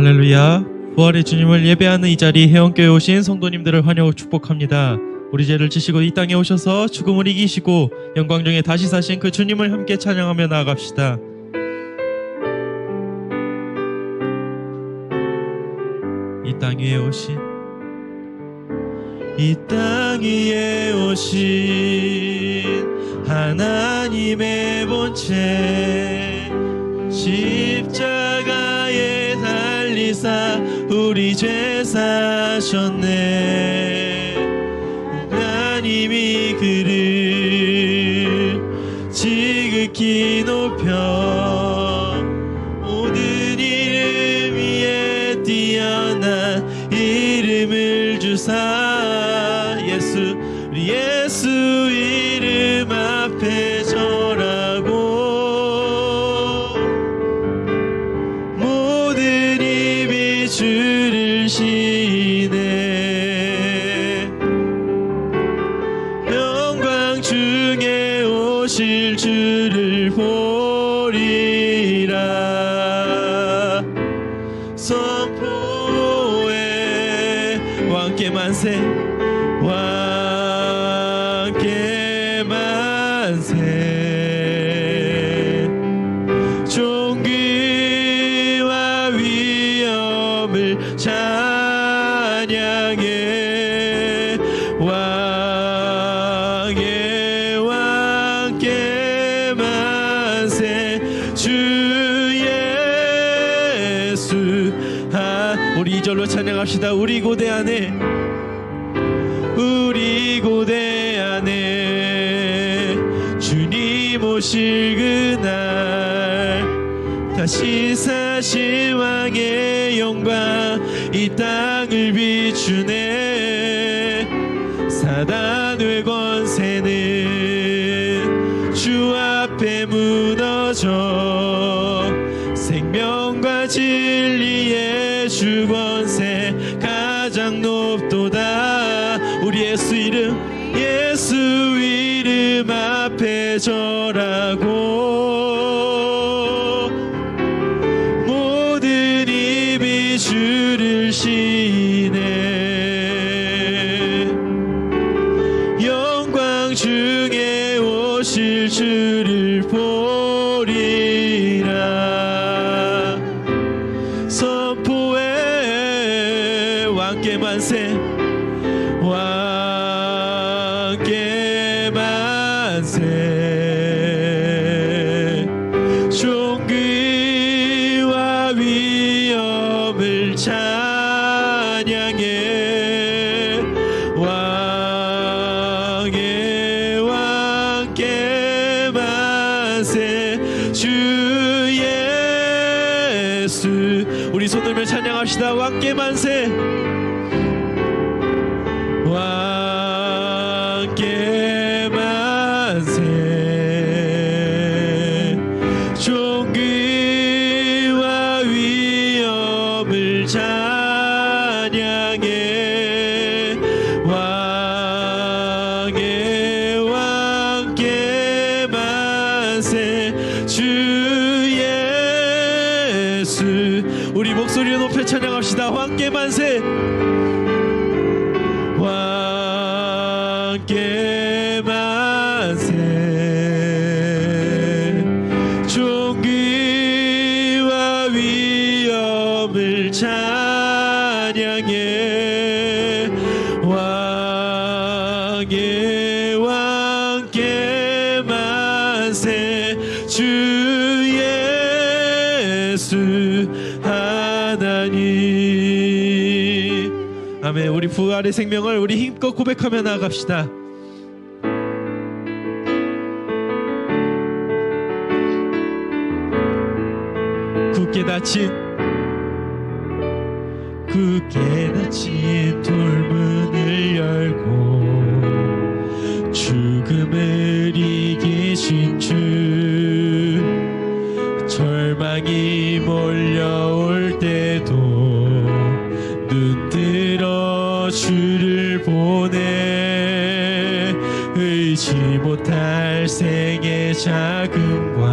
할렐루야. 부활의 주님을 예배하는 이 자리 해원교회 오신 성도님들을 환영하고 축복합니다. 우리 죄를 지시고 이 땅에 오셔서 죽음을 이기시고 영광 중에 다시 사신 그 주님을 함께 찬양하며 나아갑시다. 이 땅 위에 오신 이 땅 위에 오신 하나님의 본체 십자가에 달리사 우리 죄 사셨네. 하나님이 그를 지극히 높여 모든 이름 위에 뛰어난 이름을 주사 중에 오실 주를 보리라. 선포해 왕께 만세 왕께 만세. 존귀와 위엄을 찬양합시다. 우리 고대 안에. 우리 고대 안에. 주님 오실 그날 다시 사신 왕의 영광 이 땅을 비추네. 사단의 권세는 주 앞에 무너져 생명과 진리의 주 권세 가장 높도다. 우리 예수 이름 예수 이름 앞에 절하고 모든 입이 주를 시네 영광 중에 오실 주를 보 위 목소리를 높여 찬양합시다. 왕께 만세. 왕께 만세 아멘. 우리 부활의 생명을 우리 힘껏 고백하며 나아갑시다. 굳게 닫힌 굳게 닫힌 돌문을 열고 죽음을 이기신 주 절망이 몰려올 생의 자금과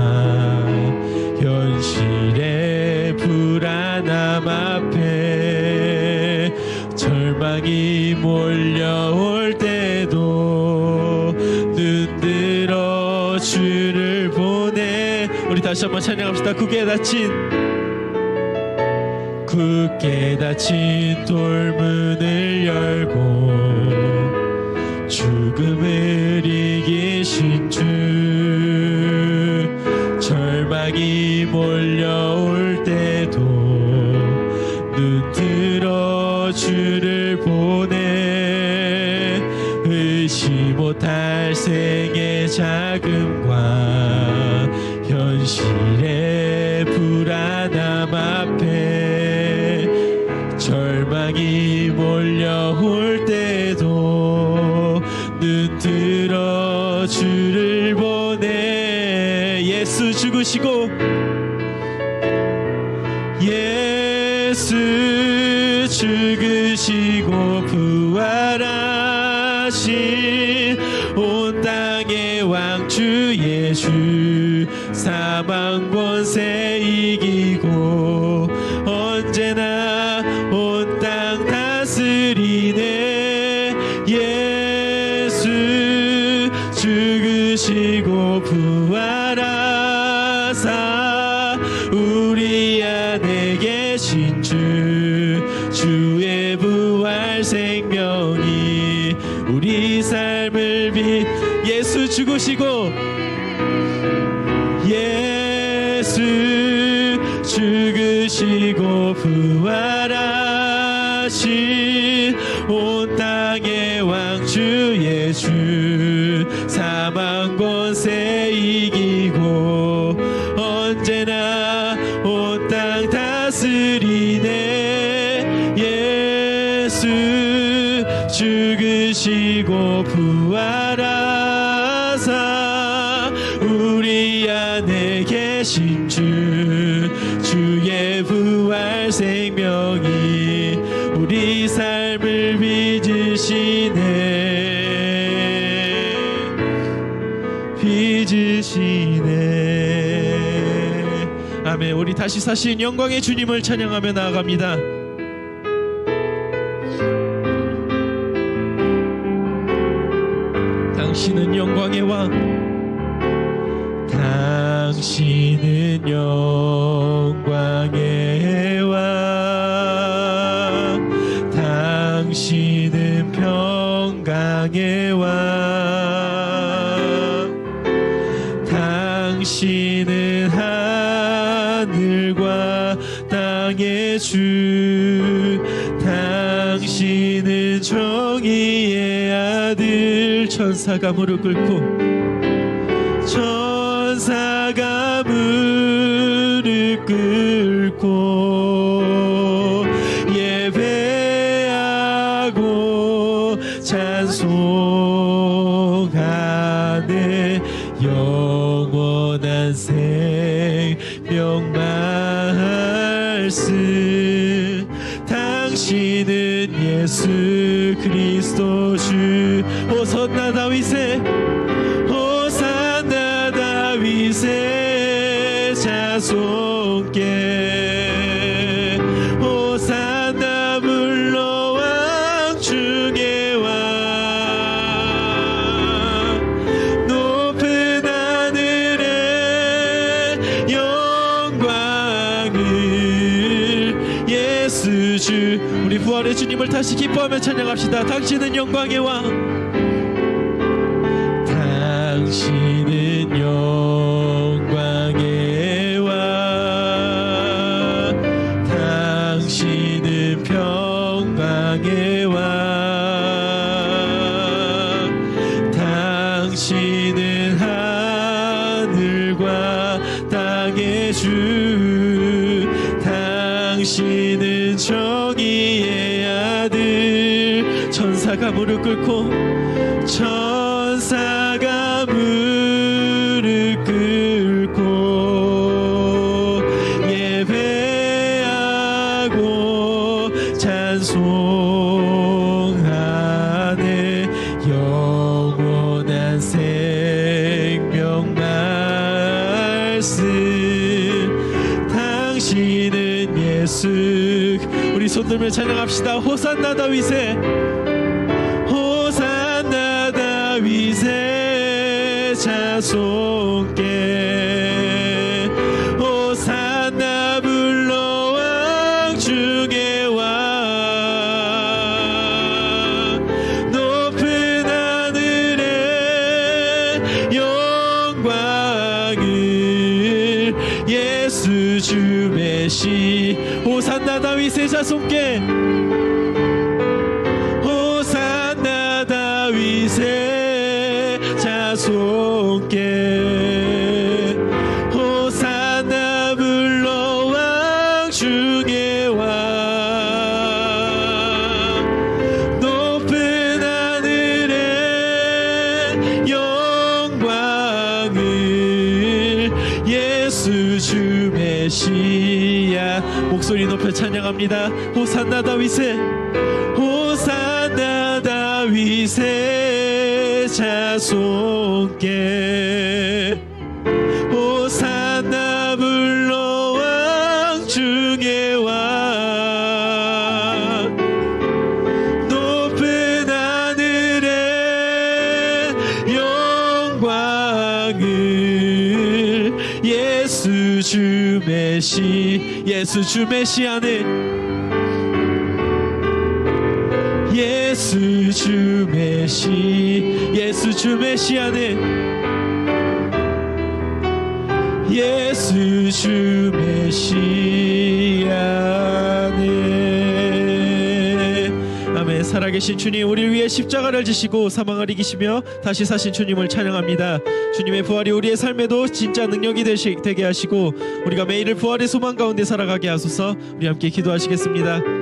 현실의 불안 불안함 앞에 절망이 몰려올 때도 눈 들어 주를 보내. 우리 다시 한번 찬양합시다. 굳게 닫힌 굳게 닫힌 돌문을 열고 죽음을 이기신 주 절망이 몰려올 때도 눈 들어 주를 보내 의심 못할 생의 자금과 현실의 불안함 죽으시고 예수 죽으시고 부활하신 온 땅의 왕주 예수 사망 권세 이기고 언제나 온 땅 다스리네. 예수 죽으시고 부활하 사 우리 안에 계신 주 주의 부활 생명이 우리 삶을 빛 예수 죽으시고 예수 죽으시고 부활하신 온 땅의 왕주 예수 계신 주 주의 부활 생명이 우리 삶을 빚으시네. 빚으시네. 아멘. 우리 다시 사신 영광의 주님을 찬양하며 나아갑니다. 당신은 영광의 왕 당신은 영광의 왕. 당신은 평강의 왕. 당신은 하늘과 땅의 주. 당신은 정의의 아들. 천사가 무릎 꿇고 천 사가 무릎 꿇고 예배하고 찬송 자손께 호산나 물러왕 중의 왕 높은 하늘에 영광을 예수 주 우리 부활의 주님을 다시 기뻐하며 찬양합시다. 당신은 영광의 왕. 당신은 영 주 당신은 정의의 아들. 천사가 무릎 꿇고 천사가 무릎 꿇고 예배하고 찬송 손 들며 찬양합시다. 호산나 다윗의 호산나 다윗의 자손께 손께. 호산나 다윗의 자손께. 호산나 불러 왕 중의 왕 높은 하늘에 영광을 예 수 주 메시아 목소리 높여 찬양합니다. 호산나 다윗의 호산나 다윗의 자손께 메시 예수 주 메시아는 예수 주 메시 예수 주 메시아는 예수 주 메시아 살아계신 주님 우리를 위해 십자가를 지시고 사망을 이기시며 다시 사신 주님을 찬양합니다. 주님의 부활이 우리의 삶에도 진짜 능력이 되시, 되게 하시고 우리가 매일을 부활의 소망 가운데 살아가게 하소서 우리 함께 기도하시겠습니다